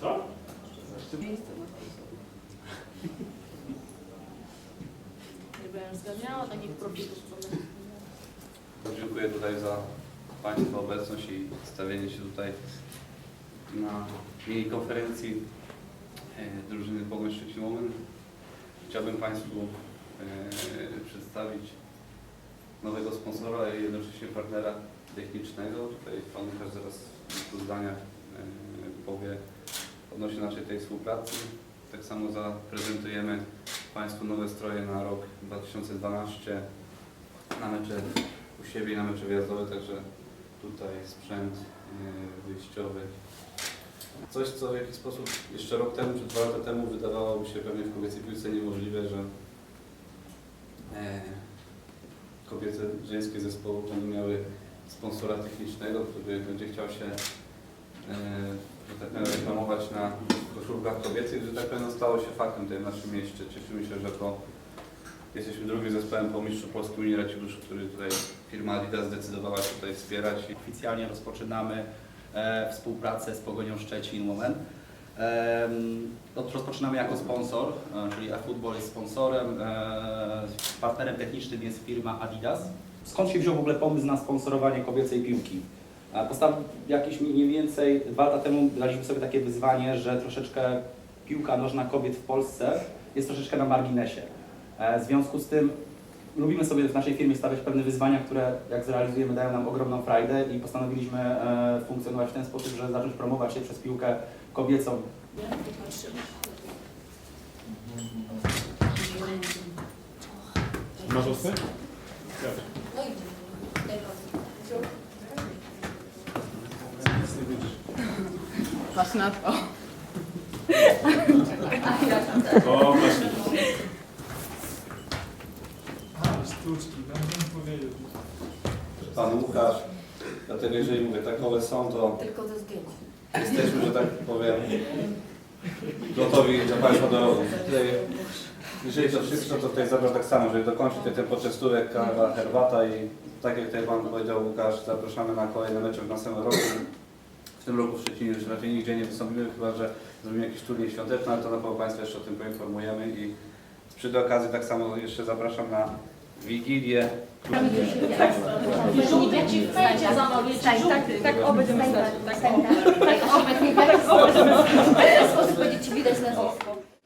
Co? Nie będę zgadniała takich profitów, co my. Dziękuję tutaj za Państwa obecność i stawienie się tutaj na mini konferencji e, drużyny Pogoń Szczecin Women. Chciałbym Państwu e, przedstawić nowego sponsora i jednocześnie partnera technicznego. Tutaj Pan Łukasz zdaniach e, powie odnośnie naszej tej współpracy. Tak samo zaprezentujemy Państwu nowe stroje na rok 2012 na mecze u siebie i na mecze wyjazdowe, także tutaj sprzęt e, wyjściowy. Coś, co w jakiś sposób jeszcze rok temu czy dwa lata temu wydawałoby się pewnie w kobiecej piłce niemożliwe, że e, kobiece, żeńskie zespoły będą miały sponsora technicznego, który będzie chciał się że tak powiem, reklamować na koszulkach kobiecych, że tak powiem, no, stało się faktem tutaj w naszym mieście. Cieszymy się, że to jesteśmy drugim zespołem po mistrzu Polski Unii Raciborzu, który tutaj firma Adidas zdecydowała się tutaj wspierać. Oficjalnie rozpoczynamy e, współpracę z Pogonią Szczecin Moment. Em, od- Rozpoczynamy jako sponsor, e, czyli eFootball jest sponsorem. e, Partnerem technicznym jest firma Adidas. Skąd się wziął w ogóle pomysł na sponsorowanie kobiecej piłki? Postaw jakieś mniej więcej dwa lata temu daliśmy sobie takie wyzwanie, że troszeczkę piłka nożna kobiet w Polsce jest troszeczkę na marginesie. E, W związku z tym lubimy sobie w naszej firmie stawiać pewne wyzwania, które jak zrealizujemy dają nam ogromną frajdę i postanowiliśmy e, funkcjonować w ten sposób, że zacząć promować się przez piłkę kobiecą. Nie? Tu patrzymy. Masz Patrz na to. O, właśnie. A, sztuczki, będę powiedzieć. Pan Łukasz, dlatego jeżeli mówię takowe są, to Tylko ze zdjęć. jesteśmy, że tak powiem, gotowi dla Państwa do rogu. Tutaj, jeżeli to wszystko, to tutaj zapraszam tak samo, jeżeli dokończy tutaj ten poczęstunek, kawa, herbata i tak jak tutaj Pan powiedział Łukasz, zapraszamy na kolejne mecze w następnym roku. W tym roku w Szczecinie już raczej nigdzie nie wystąpimy, chyba że zrobimy jakiś turniej świąteczny, ale to na pewno Państwa jeszcze o tym poinformujemy i przy tej okazji tak samo jeszcze zapraszam na Wigilię. Żółty ci. Tak, tak, tak, tak, tak, tak, tak, obec, tak, obec, w ten sposób będzie Ci widać nazwisko.